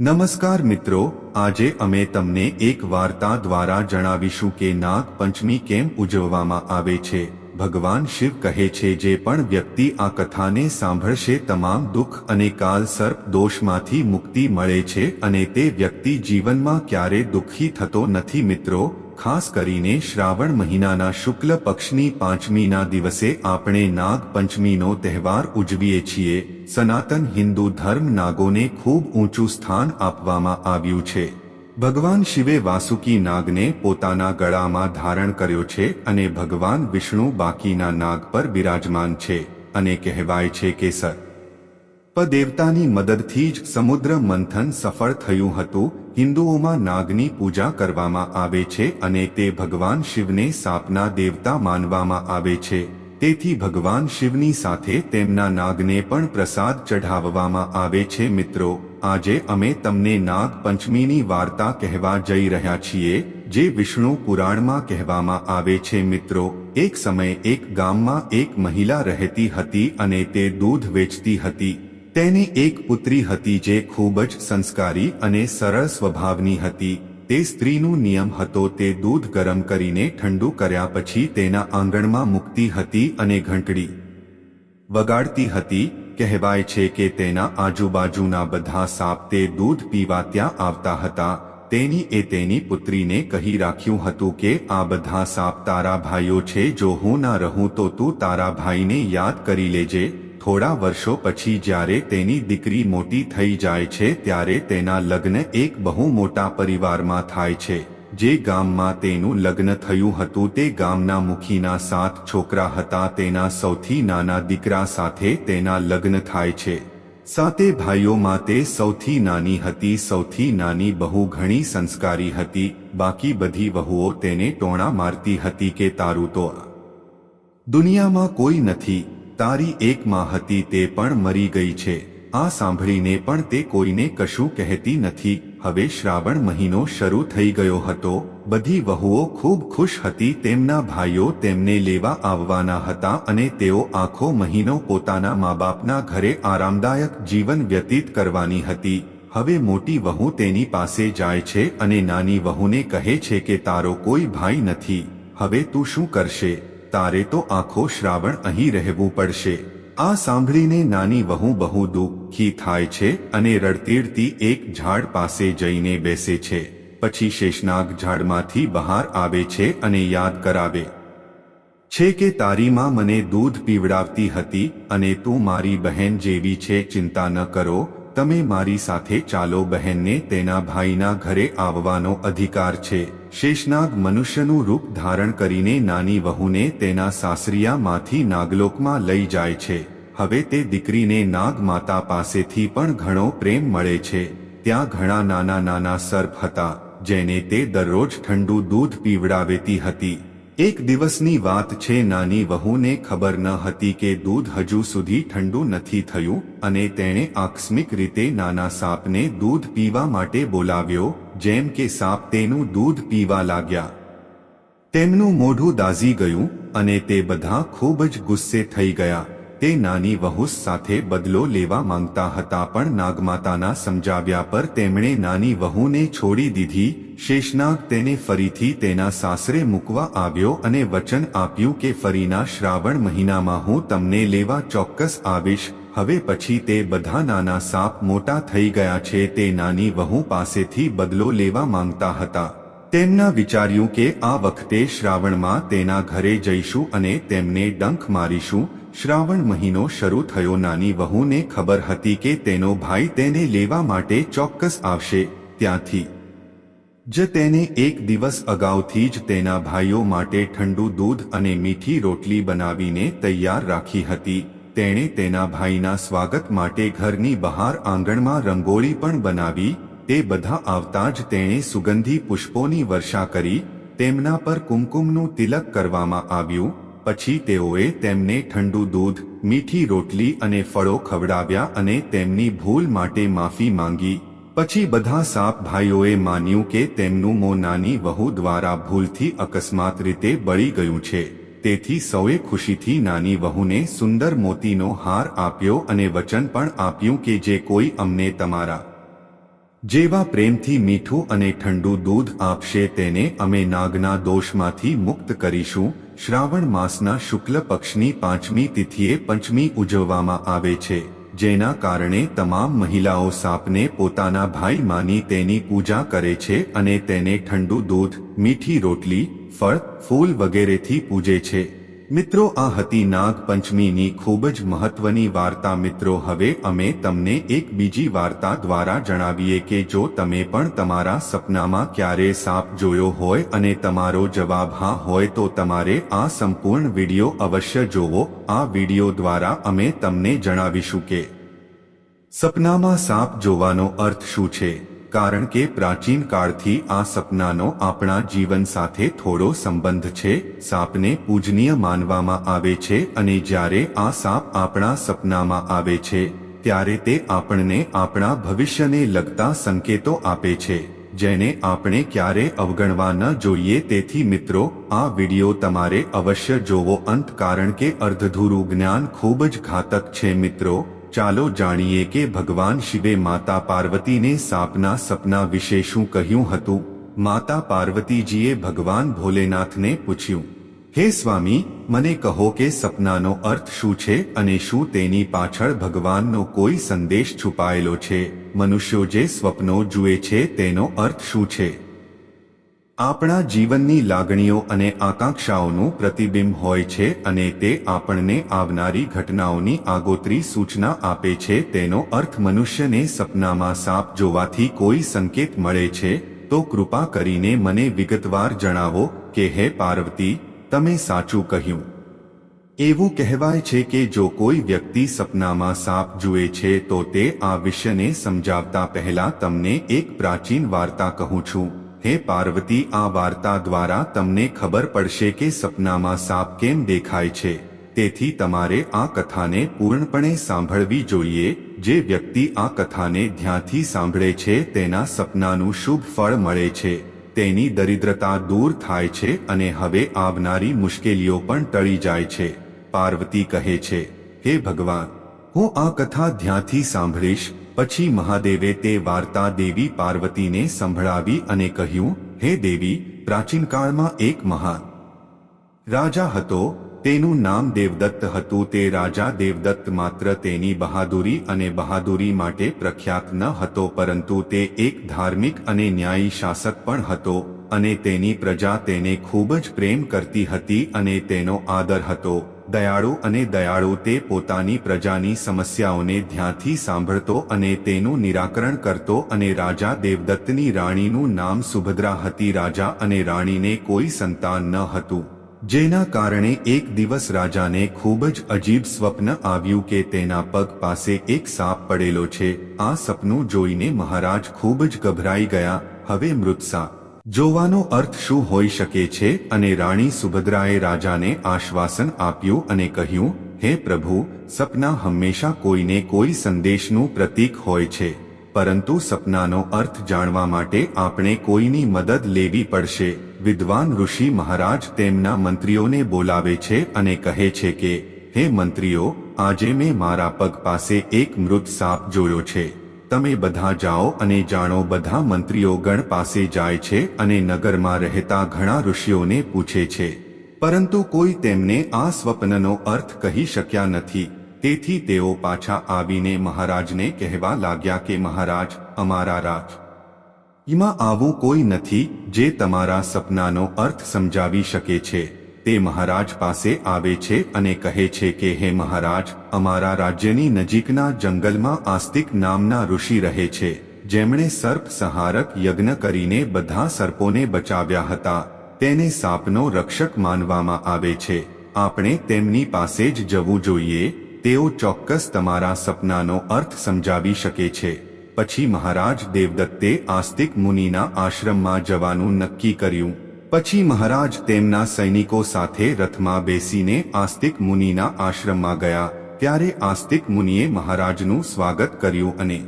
નમસ્કાર મિત્રો, આજે અમે તમને એક વાર્તા દ્વારા જણાવીશું કે નાગ પંચમી કેમ ઉજવવામાં આવે છે. ભગવાન શિવ કહે છે, જે પણ વ્યક્તિ આ કથાને સાંભળશે, તમામ દુઃખ અને કાલ સર્પ દોષમાંથી મુક્તિ મળે છે અને તે વ્યક્તિ જીવનમાં ક્યારે દુઃખી થતો નથી. મિત્રો ખાસ કરીને શ્રાવણ મહિનાના શુક્લ પક્ષની પાંચમીના દિવસે આપણે નાગ પંચમીનો તહેવાર ઉજવીએ છીએ. સનાતન હિન્દુ ધર્મ નાગોને ખૂબ ઊંચું સ્થાન આપવામાં આવ્યું છે. ભગવાન શિવે વાસુકી નાગને પોતાના ગળામાં ધારણ કર્યો છે અને ભગવાન વિષ્ણુ બાકીના નાગ પર બિરાજમાન છે અને કહેવાય છે કે સર દેવતાની મદદથી જ સમુદ્ર મંથન સફળ થયું હતું. હિન્દુઓમાં નાગની પૂજા કરવામાં આવે છે અને તે ભગવાન શિવને સાપના દેવતા માનવામાં આવે છે. તેથી ભગવાન શિવની સાથે તેમના નાગને પણ પ્રસાદ ચઢાવવામાં આવે છે મિત્રો. આજે અમે તમને નાગ પંચમીની વાર્તા કહેવા જઈ રહ્યા છીએ, જે વિષ્ણુ પુરાણમાં કહેવામાં આવે છે મિત્રો. એક સમયે એક ગામમાં એક મહિલા રહેતી હતી અને તે દૂધ વેચતી હતી. તેની એક પુત્રી હતી જે ખૂબ જ સંસ્કારી અને સરળ સ્વભાવની હતી. તે સ્ત્રીનું નિયમ હતો તે દૂધ ગરમ કરીને ઠંડુ કર્યા પછી તેના આંગણમાં મૂકતી હતી અને ઘંટડી વગાડતી હતી. કહેવાય છે કે તેના આજુબાજુના બધા સાપ તે દૂધ પીવા ત્યાં આવતા હતા. તેની એ તેની પુત્રીને કહી રાખ્યું હતું કે, આ બધા સાપ તારા ભાઈઓ છે, જો હું ના રહું તો તું તારા ભાઈને યાદ કરી લેજે. થોડા વર્ષો પછી જ્યારે તેની દીકરી મોટી થઈ જાય છે ત્યારે તેના લગ્ન એક બહુ મોટા પરિવારમાં થાય છે. જે ગામમાં તેનું લગ્ન થયું હતું તે ગામના મુખીના સાત છોકરા હતા તેના સૌથી નાના દીકરા સાથે તેના લગ્ન થાય છે. સાતે ભાઈઓમાં તે સૌથી નાની હતી, સૌથી નાની બહુ ઘણી સંસ્કારી હતી, બાકી બધી વહુઓ તેને ટોણા મારતી હતી કે તારું તો દુનિયામાં કોઈ નથી. તારી એક માં હતી તે પણ મરી ગઈ છે. આ સાંભળીને પણ તે કોઈને કશું કહેતી નથી. હવે શ્રાવણ મહિનો શરૂ થઈ ગયો હતો. બધી વહુઓ ખૂબ ખુશ હતી. તેમના ભાઈઓ તેમને લેવા આવવાના હતા અને તેઓ આખો મહિનો પોતાના મા બાપના ઘરે આરામદાયક જીવન વ્યતીત કરવાની હતી. હવે મોટી વહુ તેની પાસે જાય છે અને નાની વહુને કહે છે કે તારો કોઈ ભાઈ નથી. હવે તું શું કરશે? તારે તો આખો શ્રાવણ અહીં રહેવું પડશે. આ સાંભળીને નાની વહુ બહુ દુઃખી થાય છે અને રડતીડતી એક ઝાડ પાસે જઈને બેસે છે. પછી શેષનાગ ઝાડમાંથી બહાર આવે છે અને યાદ કરાવે. છે કે તારી માં મને દૂધ પીવડાવતી હતી અને તું મારી બહેન જેવી છે, ચિંતા ન કરો. તમે મારી સાથે ચાલો બહેનને તેના ભાઈના ઘરે આવવાનો અધિકાર છે. શેષનાગ મનુષ્યનું રૂપ ધારણ કરીને નાની વહુને તેના સાસરિયામાંથી નાગલોકમાં લઈ જાય છે. હવે તે દીકરીને નાગ માતા પાસેથી પણ ઘણો પ્રેમ મળે છે. ત્યાં ઘણા નાના નાના સર્પ હતા, જેને તે દરરોજ ઠંડુ દૂધ પીવડાવેતી હતી. એક દિવસની વાત છે, નાની વહુને ખબર ન હતી કે દૂધ હજુ સુધી ઠંડુ નથી થયું અને તેણે આકસ્મિક રીતે નાના સાપને દૂધ પીવા માટે બોલાવ્યો, જેમ કે સાપ તેનું દૂધ પીવા લાગ્યા. તેમનું મોઢું દાઝી ગયું અને તે બધા ખૂબ જ ગુસ્સે થઈ ગયા. તે નાની વહુસ સાથે બદલો લેવા માંગતા હતા પણ નાગમાતાના સમજાવ્યા પર તેમણે નાની વહુને છોડી દીધી. શેષનાગ તેને ફરીથી તેના સાસરે મૂકવા આવ્યો અને વચન આપ્યું કે ફરીના શ્રાવણ મહિનામાં હું તમને લેવા ચોક્કસ આવીશ. હવે પછી તે બધા નાના સાપ મોટા થઈ ગયા છે તે નાની વહુ પાસેથી બદલો લેવા માંગતા હતા. તેમના વિચાર્યું કે આ વખતે શ્રાવણમાં તેના ઘરે જઈશું અને તેમને ડંખ મારીશું. શ્રાવણ મહિનો શરૂ થયો. નાની વહુને ખબર હતી કે તેનો ભાઈ તેને લેવા માટે ચોક્કસ આવશે ત્યાંથી. જ તેને એક દિવસ અગાઉથી જ તેના ભાઈઓ માટે ઠંડુ દૂધ અને મીઠી રોટલી બનાવીને તૈયાર રાખી હતી. તેણે તેના ભાઈના સ્વાગત માટે ઘરની બહાર આંગણમાં રંગોળી પણ બનાવી. તે બધા આવતા જ તેણે સુગંધી પુષ્પોની વર્ષા કરી. તેમના પર કુમકુમનું તિલક કરવામાં આવ્યું. પછી તેઓએ તેમને ઠંડુ દૂધ, મીઠી રોટલી અને ફળો ખવડાવ્યા અને તેમની ભૂલ માટે માફી માંગી. પછી બધા સાપ ભાઈઓએ માન્યું કે તેમનું મો નાની વહુ દ્વારા ભૂલથી અકસ્માત રીતે બળી ગયું છે. તેથી સૌએ ખુશીથી નાની વહુને સુંદર મોતીનો હાર આપ્યો અને વચન પણ આપ્યું કે જે કોઈ અમને તમારા જેવા પ્રેમથી મીઠું અને ઠંડુ દૂધ આપશે તેને અમે નાગના દોષમાંથી મુક્ત કરીશું. શ્રાવણ માસના શુક્લ પક્ષની પાંચમી તિથિએ પંચમી ઉજવવામાં આવે છે, જેના કારણે તમામ મહિલાઓ સાપને પોતાના ભાઈ માની તેની પૂજા કરે છે અને તેને ઠંડુ દૂધ, મીઠી રોટલી, ફળ, ફૂલ વગેરેથી પૂજે છે. મિત્રો, આ હતી નાગ પંચમીની ખૂબ જ મહત્વની વાર્તા. મિત્રો, હવે અમે તમને એક બીજી વાર્તા દ્વારા જણાવીએ કે જો તમે પણ તમારા સપનામાં ક્યારે સાપ જોયો હોય અને તમારો જવાબ હા હોય તો તમારે આ સંપૂર્ણ વિડિયો અવશ્ય જોવો. આ વિડિયો દ્વારા અમે તમને જણાવીશું કે સપનામાં સાપ જોવાનો અર્થ શું છે? કારણ કે પ્રાચીન કાળથી આ સપનાનો આપણા જીવન સાથે થોડો સંબંધ છે. સાપને પૂજનીય માનવામાં આવે છે અને જ્યારે આ સાપ આપણા સપનામાં આવે છે, ત્યારે તે આપણને આપણા ભવિષ્યને લગતા સંકેતો આપે છે, જેને આપણે ક્યારે અવગણવા ન જોઈએ. તેથી મિત્રો, આ વિડિયો તમારે અવશ્ય જોવો. અંત કારણ કે અર્ધધૂરું જ્ઞાન ખૂબ જ ઘાતક છે મિત્રો. ચાલો જાણીએ કે ભગવાન શિવે માતા પાર્વતીને સાપના સપના વિશે શું કહ્યું હતું? માતા પાર્વતીજીએ ભગવાન ભોલેનાથને પૂછ્યું, હે સ્વામી, મને કહો કે સપનાનો અર્થ શું છે અને શું તેની પાછળ ભગવાનનો કોઈ સંદેશ છુપાયેલો છે? મનુષ્યો જે સ્વપ્નો જુએ છે તેનો અર્થ શું છે? આપણા જીવનની લાગણીઓ અને આકાંક્ષાઓનું પ્રતિબિંબ હોય છે અને તે આપણને આવનારી ઘટનાઓની આગોતરી સૂચના આપે છે, તેનો અર્થ મનુષ્યને સપનામાં સાપ જોવાથી કોઈ સંકેત મળે છે, તો કૃપા કરીને મને વિગતવાર જણાવો કે, હે પાર્વતી, તમે સાચું કહ્યું. એવું કહેવાય છે કે જો કોઈ વ્યક્તિ સપનામાં સાપ જુએ છે, તો તે આ વિષયને સમજાવતા પહેલા તમને એક પ્રાચીન વાર્તા કહું છું. હે પાર્વતી, આ વાર્તા દ્વારા તમને ખબર પડશે કે સપનામાં સાપ કેમ દેખાય છે. તેથી તમારે આ કથાને પૂર્ણપણે સાંભળવી જોઈએ. જે વ્યક્તિ આ કથાને ધ્યાનથી સાંભળે છે, તેના સપનાનું શુભ ફળ મળે છે. તેની દરિદ્રતા દૂર થાય છે અને હવે આવનારી મુશ્કેલીઓ પણ ટળી જાય છે. પાર્વતી કહે છે, હે ભગવાન, હું આ કથા ધ્યાંથી સાંભળીશ. પછી મહાદેવે તે વાર્તા દેવી પાર્વતીને સંભળાવી અને કહ્યું, હે દેવી, પ્રાચીનકાળમાં એક મહાન રાજા હતો, તેનું નામ દેવદત્ત હતું, તે રાજા દેવદત્ત માત્ર તેની બહાદુરી અને બહાદુરી માટે પ્રખ્યાત ન હતો, પરંતુ તે એક ધાર્મિક અને ન્યાયી શાસક પણ હતો અને તેની પ્રજા તેને ખૂબ જ પ્રેમ કરતી હતી અને તેનો આદર હતો. દયાળુ અને દયાળુ તે પોતાની પ્રજાની સમસ્યાઓને ધ્યાનથી સાંભળતો અને તેનું નિરાકરણ કરતો અને રાજા દેવદત્તની રાણીનું નામ સુભદ્રા હતી રાજા અને રાણીને કોઈ સંતાન ન હતું. જેના કારણે એક દિવસ રાજાને ખૂબ જ અજીબ સ્વપ્ન આવ્યું કે તેના પગ પાસે એક સાપ પડેલો છે. આ સપનું જોઈને મહારાજ ખૂબ જ ગભરાઈ ગયા. હવે મૃત સાપ જોવાનો અર્થ શું હોઈ શકે છે અને રાણી સુભદ્રાએ રાજાને આશ્વાસન આપ્યું અને કહ્યું, હે પ્રભુ, સપના હંમેશા કોઈને કોઈ સંદેશનું પ્રતીક હોય છે, પરંતુ સપનાનો અર્થ જાણવા માટે આપણે કોઈની મદદ લેવી પડશે. વિદ્વાન ઋષિ મહારાજ તેમના મંત્રીઓને બોલાવે છે અને કહે છે કે, હે મંત્રીઓ, આજે મેં મારા પગ પાસે એક મૃત સાપ જોયો છે. તમે બધા જાઓ અને જાણો બધા મંત્રીઓ ગણ પાસે જાય છે અને નગરમાં રહેતા ઘણા ઋષિઓને પૂછે છે. પરંતુ કોઈ તેમને આ સ્વપ્નનો અર્થ કહી શક્યા નથી. તેથી તેઓ પાછા આવીને મહારાજને કહેવા લાગ્યા કે, મહારાજ, અમારા રાજ. એમાં આવું કોઈ નથી જે તમારા સપનાનો અર્થ સમજાવી શકે છે. તે મહારાજ પાસે આવે છે અને કહે છે કે, હે મહારાજ, અમારા રાજ્યની નજીકના જંગલમાં આસ્તિક નામના ઋષિ રહે છે, જેમણે સર્પ સંહારક યજ્ઞ કરીને બધા સર્પોને બચાવ્યા હતા. તેને સાપનો રક્ષક માનવામાં આવે છે. આપણે તેમની પાસે જ જવું જોઈએ. તેઓ ચોક્કસ તમારા સપનાનો અર્થ સમજાવી શકે છે. પછી મહારાજ દેવદત્તે આસ્તિક મુનિના આશ્રમમાં જવાનું નક્કી કર્યું. પછી મહારાજ તેમના સૈનિકો સાથે રથમાં બેસીને આસ્તિક મુનિના આશ્રમમાં ગયા. ત્યારે આસ્તિક મુનિએ મહારાજનું સ્વાગત કર્યું અને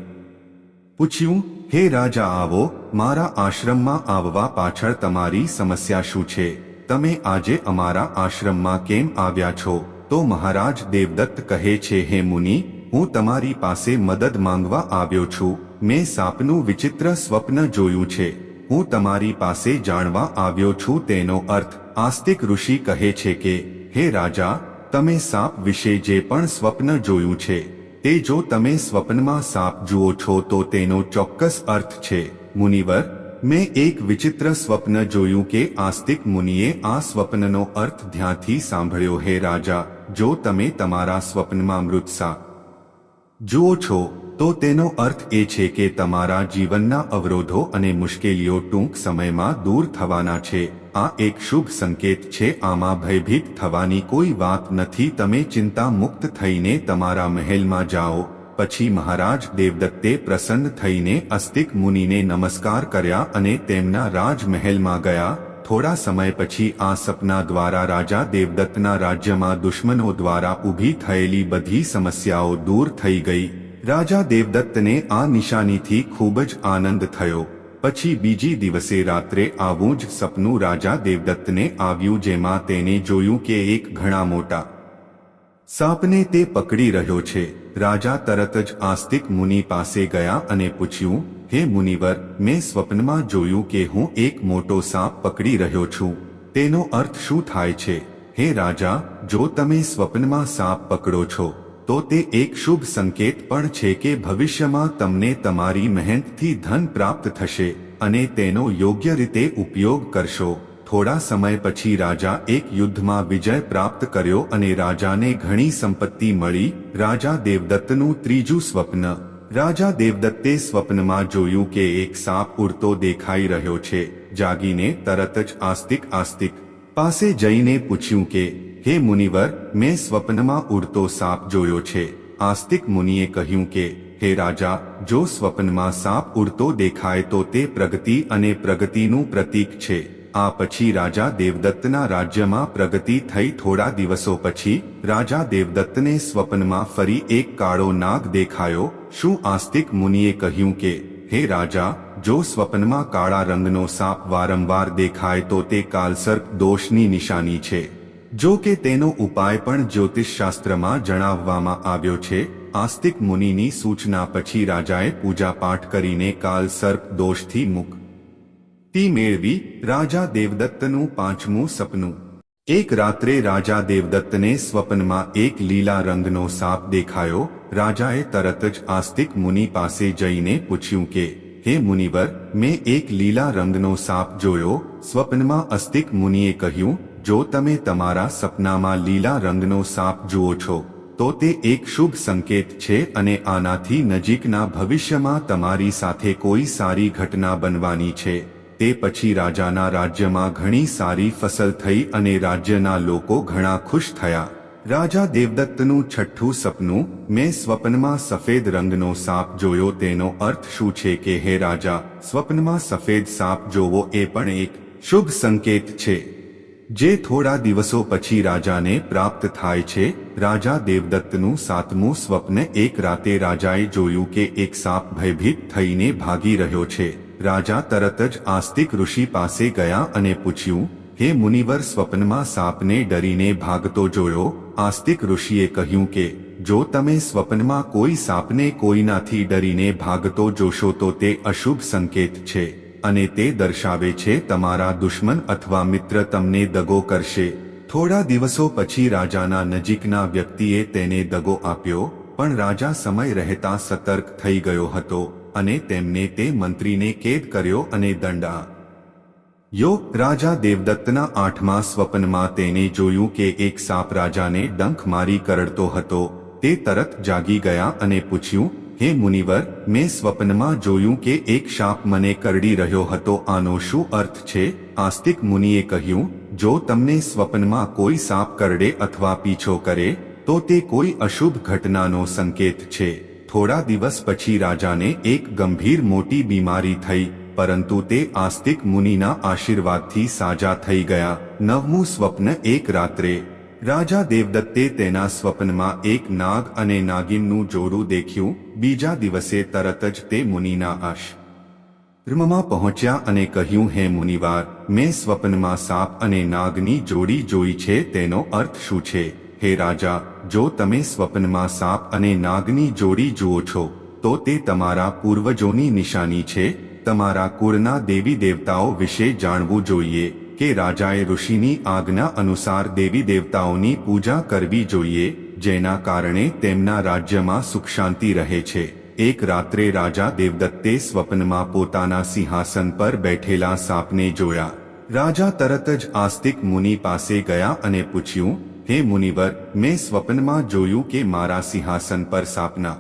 પૂછ્યું, હે રાજા આવો, મારા આશ્રમમાં આવવા પાછળ તમારી સમસ્યા શું છે? તમે આજે અમારા આશ્રમમાં કેમ આવ્યા છો? તો મહારાજ દેવદત્ત કહે છે, હે મુનિ, હું તમારી પાસે મદદ માંગવા આવ્યો છું. મેં સાપનું વિચિત્ર સ્વપ્ન જોયું છે. હું તમારી પાસે જાણવા આવ્યો છું તેનો અર્થ, આસ્તિક ઋષિ કહે છે કે, હે રાજા, તમે સાપ વિશે જે પણ સ્વપ્ન જોયું છે, તે જો તમે સ્વપ્નમાં સાપ જુઓ છો તો તેનો ચોક્કસ અર્થ છે, મુનિવર, મેં એક વિચિત્ર સ્વપ્ન જોયું કે આસ્તિક મુનિએ આ સ્વપ્નનો અર્થ ધ્યાનથી સાંભળ્યો. હે રાજા, જો તમે તમારા સ્વપ્નમાં મૃત સાપ જુઓ છો તો તેનો અર્થ એ છે કે તમારા જીવનના અવરોધો અને મુશ્કેલીઓ ટૂંક સમયમાં દૂર થવાના છે. આ એક શુભ સંકેત છે. આમાં ભયભીત થવાની કોઈ વાત નથી. તમે ચિંતા મુક્ત થઈને તમારા મહેલમાં જાઓ. પછી મહારાજ દેવદત્તે પ્રસન્ન થઈને અસ્તિક મુનિને નમસ્કાર કર્યા અને તેમના રાજમહેલમાં ગયા. થોડા સમય પછી આ સપના દ્વારા રાજા દેવદત્તના રાજ્યમાં દુશ્મનો દ્વારા ઊભી થયેલી બધી સમસ્યાઓ દૂર થઈ ગઈ. રાજા દેવદત્તને આ નિશાનીથી ખૂબ જ આનંદ થયો. પછી બીજી દિવસે રાત્રે આવું જ સપનું રાજા દેવદત્તને આવ્યું જેમાં તેને જોયું કે એક ઘણા મોટા સાપને તે પકડી રહ્યો છે. રાજા તરત જ આસ્તિક મુનિ પાસે ગયા અને પૂછ્યું, હે મુનિવર, મેં સ્વપ્નમાં જોયું કે હું એક મોટો સાપ પકડી રહ્યો છું. તેનો અર્થ શું થાય છે? હે રાજા, જો તમે સ્વપ્નમાં સાપ પકડો છો તો તે એક શુભ સંકેત પણ છે કે ભવિષ્યમાં તમને તમારી મહેનતથી ધન પ્રાપ્ત થશે અને તેનો યોગ્ય રીતે ઉપયોગ કરશો. થોડા સમય પછી રાજા એક યુદ્ધમાં વિજય પ્રાપ્ત કર્યો અને રાજાને ઘણી સંપત્તિ મળી. રાજા દેવદત્તનું ત્રીજું સ્વપ્ન. રાજા દેવદત્તે સ્વપ્નમાં જોયું કે એક સાપ ઉડતો દેખાઈ રહ્યો છે. જાગીને તરત જ આસ્તિક આસ્તિક પાસે જઈને પૂછ્યું કે હે મુનિવર, મેં સ્વપ્નમાં ઉડતો સાપ જોયો છે. આસ્તિક મુનિએ કહ્યું કે, હે રાજા, જો સ્વપ્નમાં સાપ ઉડતો દેખાય તો તે પ્રગતિ અને પ્રગતિનું પ્રતીક છે. આ પછી રાજા દેવદત્તના રાજ્યમાં પ્રગતિ થઈ થોડા દિવસો પછી, રાજા દેવદત્તને સ્વપ્નમાં ફરી એક કાળો નાગ દેખાયો. શું આસ્તિક મુનિએ કહ્યું કે, હે રાજા, જો સ્વપ્નમાં કાળા રંગનો સાપ વારંવાર દેખાય તો તે કાલસર્પ દોષની નિશાની છે. જો કે તેનો ઉપાય પણ જ્યોતિષશાસ્ત્રમાં જણાવવામાં આવ્યો છે. આસ્તિક મુનિની સૂચના પછી રાજાએ પૂજાપાઠ કરીને કાલ સર્પ દોષથી મુક્ત મેળવી રાજા દેવદત્તનું પાંચમું સપનું. એક રાત્રે રાજા દેવદત્તને સ્વપ્નમાં એક લીલા રંગનો સાપ દેખાયો. રાજાએ તરત જ આસ્તિક મુનિ પાસે જઈને પૂછ્યું કે, હે મુનિવર, મેં એક લીલા રંગનો સાપ જોયો. સ્વપ્નમાં અસ્તિક મુનિએ કહ્યું જો તમે તમારા સપનામાં લીલા રંગનો સાપ જુઓ છો, તો તે એક શુભ સંકેત છે અને આનાથી નજીકના ભવિષ્યમાં તમારી સાથે કોઈ સારી ઘટના બનવાની છે. તે પછી રાજાના રાજ્યમાં ઘણી સારી ફસલ થઈ અને રાજ્યના લોકો ઘણા ખુશ થયા. રાજા દેવદત્તનું છઠ્ઠું સપનું, મેં સ્વપ્નમાં સફેદ રંગનો સાપ જોયો, તેનો અર્થ શું છે કે હે રાજા, સ્વપ્નમાં સફેદ સાપ જોવો એ પણ એક શુભ સંકેત છે. જે થોડા દિવસો પછી રાજાને પ્રાપ્ત થાય છે, રાજા દેવદત્તનું સાતમું સ્વપ્ન એક રાતે રાજાએ જોયું કે એક સાપ ભયભીત થઈને ભાગી રહ્યો છે. રાજા તરત જ આસ્તિક ઋષિ પાસે ગયા અને પૂછ્યું, હે મુનિવર સ્વપ્નમાં સાપને ડરીને ભાગતો જોયો? આસ્તિક ઋષિએ કહ્યું કે, જો તમે સ્વપ્નમાં કોઈ સાપને કોઈનાથી ડરીને ભાગતો જોશો તો તે અશુભ સંકેત છે. અને તે દર્શાવે છે, તમારા દુશ્મન અથવા મિત્ર તમને દગો કરશે. થોડા દિવસો પછી રાજાના નજીકના વ્યક્તિએ તેને દગો આપ્યો, પણ રાજા સમય રહેતા સતર્ક થઈ ગયો હતો અને તેમને તે મંત્રીને કેદ કર્યો અને દંડા. યો રાજા દેવદત્તના આઠમા સ્વપ્નમાં તેને જોયું કે એક સાપ રાજાને ડંખ મારી કરડતો હતો, તે તરત જાગી ગયા અને પૂછ્યું હે મુનિવર, મેં સ્વપ્નમાં જોયું કે એક શાપ મને કરડી રહ્યો હતો. આનો શું અર્થ છે? આસ્તિક મુનિએ કહ્યું, જો તમને સ્વપ્નમાં કોઈ સાપ કરડે અથવા પીછો કરે, તો તે કોઈ અશુભ ઘટનાનો સંકેત છે. થોડા દિવસ પછી રાજાને એક ગંભીર મોટી બીમારી થઈ, પરંતુ તે આસ્તિક મુનિના આશીર્વાદથી સાજા થઈ ગયા. નવમું સ્વપ્ન એક રાત્રે. રાજા દેવદત્તે તેના સ્વપ્નમાં એક નાગ અને નાગિનનું જોડું દેખ્યું બીજા દિવસે તરત જ તે મુનિના આશ. બ્રહ્મમાં પહોંચ્યા અને કહ્યું, હે મુનિવાર, મેં સ્વપ્નમાં સાપ અને નાગની જોડી જોઈ છે, તેનો અર્થ શું છે? હે રાજા, જો તમે સ્વપ્નમાં સાપ અને નાગની જોડી જુઓ છો, તો તે તમારા પૂર્વજોની નિશાની છે. તમારા કુળના દેવી દેવતાઓ વિશે જાણવું જોઈએ કે રાજાએ ઋષિની આજ્ઞા અનુસાર દેવી દેવતાઓની પૂજા કરવી જોઈએ. જેના કારણે તેમના રાજ્યમાં સુખ શાંતિ રહે છે. એક રાત્રે રાજા દેવદત્તે સ્વપ્નમાં પોતાના સિંહાસન પર બેઠેલા સાપને જોયા. રાજા તરત જ આસ્તિક મુનિ પાસે ગયા અને પૂછ્યું, હે મુનિવર, મેં સ્વપ્નમાં જોયું કે મારા સિંહાસન પર સાપના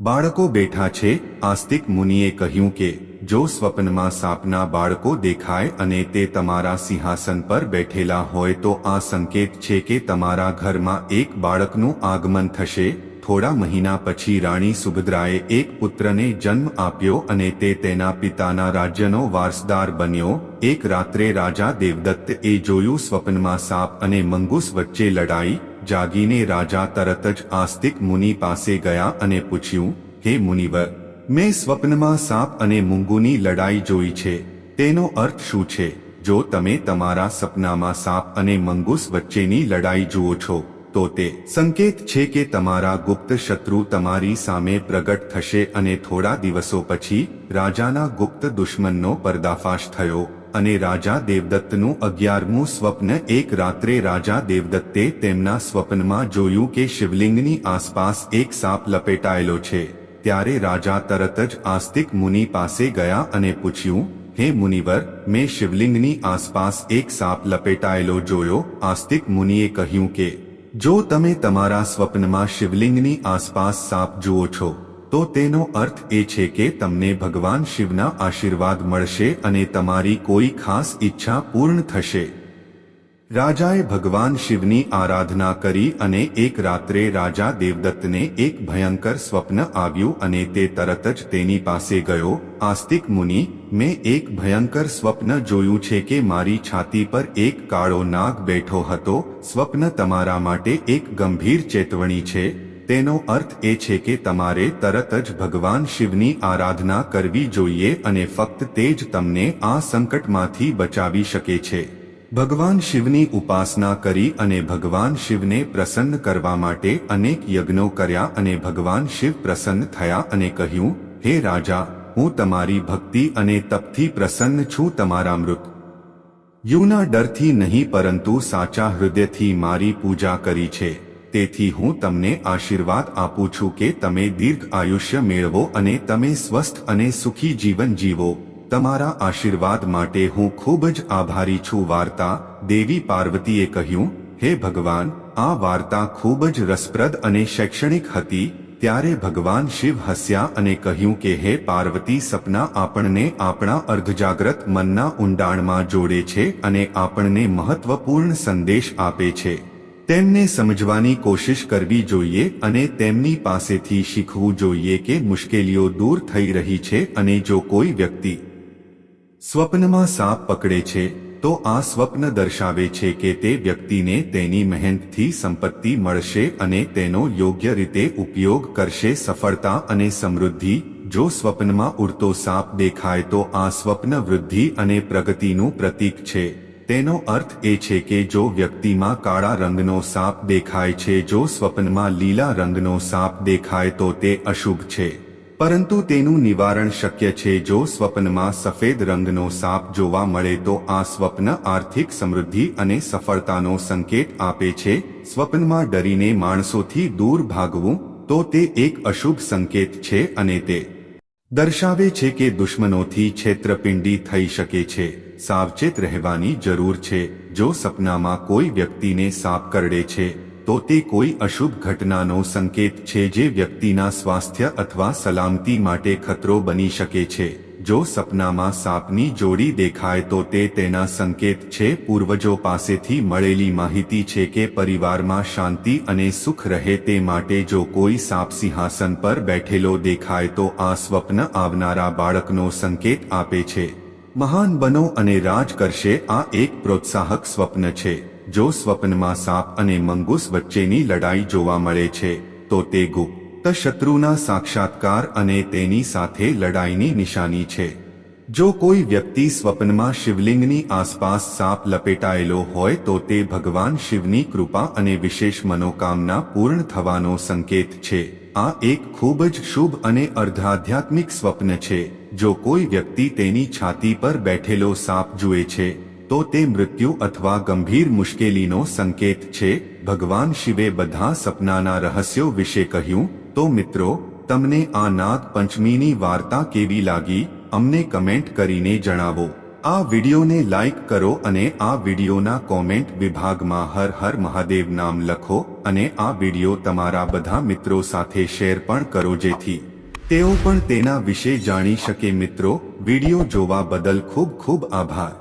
બાળકો બેઠા છે. આસ્તિક મુનિએ કહ્યું કે જો સ્વપ્નમાં સાપના બાળકો દેખાય અને તે તમારા સિંહાસન પર બેઠેલા હોય તો આ સંકેત છે કે તમારા ઘરમાં એક બાળકનું આગમન થશે. થોડા મહિના પછી રાણી સુભદ્રાએ એક પુત્રને જન્મ આપ્યો અને તે તેના પિતાના રાજ્યનો વારસદાર બન્યો. એક રાત્રે રાજા દેવદત્ત એ જોયું સ્વપ્નમાં સાપ અને મંગૂસ વચ્ચે લડાઈ. જાગીને રાજા તરત જ આસ્તિક મુનિ પાસે ગયા અને પૂછ્યું, હે મુનિવર મેં સ્વપ્નમાં સાપ અને મુંગુની લડાઈ જોઈ છે. તેનો અર્થ શું છે? જો તમે તમારા સપનામાં સાપ અને મંગૂસ વચ્ચેની લડાઈ જુઓ છો, તો તે સંકેત છે કે તમારા ગુપ્ત શત્રુ તમારી સામે પ્રગટ થશે અને થોડા દિવસો પછી રાજાના ગુપ્ત દુશ્મનનો પર્દાફાશ થયો અને રાજા દેવદત્તનું અગિયારમું સ્વપ્ન એક રાત્રે રાજા દેવદત્તે તેમના સ્વપ્નમાં જોયું કે શિવલિંગની આસપાસ એક સાપ લપેટાયેલો છે. ત્યારે રાજા તરત જ આસ્તિક મુનિ પાસે ગયા અને પૂછ્યું, હે મુનિવર, મેં શિવલિંગની આસપાસ એક સાપ લપેટાયેલો જોયો. આસ્તિક મુનિએ કહ્યું કે, જો તમે તમારા સ્વપ્નમાં શિવલિંગની આસપાસ સાપ જુઓ છો, તો તેનો અર્થ એ છે કે તમને ભગવાન શિવના આશીર્વાદ મળશે અને તમારી કોઈ ખાસ ઈચ્છા પૂર્ણ થશે. રાજાએ ભગવાન શિવની આરાધના કરી અને એક રાત્રે રાજા દેવદત્તને એક ભયંકર સ્વપ્ન આવ્યું અને તે તરત જ તેની પાસે ગયો, આસ્તિક મુનિ, મેં એક ભયંકર સ્વપ્ન જોયું છે કે મારી છાતી પર એક કાળો નાગ બેઠો હતો, સ્વપ્ન તમારા માટે એક ગંભીર ચેતવણી છે, તેનો અર્થ એ છે કે તમારે તરત જ ભગવાન શિવની આરાધના કરવી જોઈએ અને ફક્ત તે જ તમને આ સંકટમાંથી બચાવી શકે છે. ભગવાન શિવની ઉપાસના કરી અને ભગવાન શિવને પ્રસન્ન કરવા માટે અનેક યજ્ઞો કર્યા અને ભગવાન શિવ પ્રસન્ન થયા અને કહ્યું, હે રાજા, હું તમારી ભક્તિ અને તપથી પ્રસન્ન છું તમારા મૃત. યુના ડરથી નહીં પરંતુ સાચા હૃદયથી મારી પૂજા કરી છે. તેથી હું તમને આશીર્વાદ આપું છું કે તમે દીર્ઘ આયુષ્ય મેળવો અને તમે સ્વસ્થ અને સુખી જીવન જીવો. તમારા આશીર્વાદ માટે હું ખૂબ જ આભારી છું. વાર્તા દેવી પાર્વતીએ કહ્યું, હે ભગવાન, આ વાર્તા ખૂબ જ રસપ્રદ અને શૈક્ષણિક હતી. ત્યારે ભગવાન શિવ હસ્યા અને કહ્યું કે, હે પાર્વતી, સપના આપણને આપણા અર્ધજાગ્રત મનના ઊંડાણમાં જોડે છે અને આપણને મહત્વપૂર્ણ સંદેશ આપે છે. તેમને સમજવાની કોશિશ કરવી જોઈએ અને તેમની પાસેથી શીખવું જોઈએ કે મુશ્કેલીઓ દૂર થઈ રહી છે અને જો કોઈ વ્યક્તિ સ્વપ્નમાં સાપ પકડે છે, તો આ સ્વપ્ન દર્શાવે છે કે તે વ્યક્તિને તેની મહેનતથી સંપત્તિ મળશે અને તેનો યોગ્ય રીતે ઉપયોગ કરશે સફળતા અને સમૃદ્ધિ. જો સ્વપ્નમાં ઉડતો સાપ દેખાય તો આ સ્વપ્ન વૃદ્ધિ અને પ્રગતિનું પ્રતીક છે. તેનો અર્થ એ છે કે જો વ્યક્તિમાં કાળા રંગનો સાપ દેખાય છે, જો સ્વપ્નમાં લીલા રંગનો સાપ દેખાય તો તે અશુભ છે. પરંતુ તેનું નિવારણ શક્ય છે જો સ્વપ્નમાં સફેદ રંગનો સાપ જોવા મળે તો આ સ્વપ્ન આર્થિક સમૃદ્ધિ અને સફળતાનો સંકેત આપે છે. સ્વપ્નમાં ડરીને માણસોથી દૂર ભાગવું, તો તે એક અશુભ સંકેત છે અને તે દર્શાવે છે કે દુશ્મનોથી છેતરપિંડી થઈ શકે છે. સાવચેત રહેવાની જરૂર છે. જો સપનામાં કોઈ વ્યક્તિને સાપ કરડે છે તો તે કોઈ અશુભ ઘટનાનો સંકેત છે જે વ્યક્તિના સ્વાસ્થ્ય અથવા સલામતી માટે ખતરો બની શકે છે. જો સપનામાં સાપની જોડી દેખાય તો તે તેના સંકેત છે. પૂર્વજો પાસેથી મળેલી માહિતી છે કે પરિવારમાં શાંતિ અને સુખ રહે તે માટે જો કોઈ સાપ સિંહાસન પર બેઠેલો દેખાય તો આ સ્વપ્ન આવનારા બાળકનો સંકેત આપે છે. મહાન બનો અને રાજ કરશે આ એક પ્રોત્સાહક સ્વપ્ન છે. જો સ્વપ્નમાં સાપ અને મંગૂસ વચ્ચેની લડાઈ જોવા મળે છે, તો તે ગુપ્ત શત્રુના સાક્ષાત્કાર અને તેની સાથે લડાઈની નિશાની છે. જો કોઈ વ્યક્તિ સ્વપ્નમાં શિવલિંગની આસપાસ સાપ લપેટાયેલો હોય, તો તે ભગવાન શિવની કૃપા અને વિશેષ મનોકામના પૂર્ણ થવાનો સંકેત છે. આ એક ખૂબ જ શુભ અને અર્ધાધ્યાત્મિક સ્વપ્ન છે. જો કોઈ વ્યક્તિ તેની છાતી પર બેઠેલો સાપ જુએ છે તો તે મૃત્યુ અથવા ગંભીર મુશ્કેલીનો સંકેત છે. ભગવાન શિવે બધા સપનાના રહસ્યો વિશે કહ્યું, તો મિત્રો, તમને આ નાગ પંચમીની વાર્તા કેવી લાગી? અમને કમેન્ટ કરીને જણાવો. આ વિડીયોને લાઈક કરો અને આ વિડિયોના કોમેન્ટ વિભાગમાં હર હર મહાદેવ નામ લખો અને આ વિડિયો તમારા બધા મિત્રો સાથે શેર પણ કરો જેથી તેઓ પણ તેના વિશે જાણી શકે. મિત્રો, વિડિયો જોવા બદલ ખૂબ ખૂબ આભાર.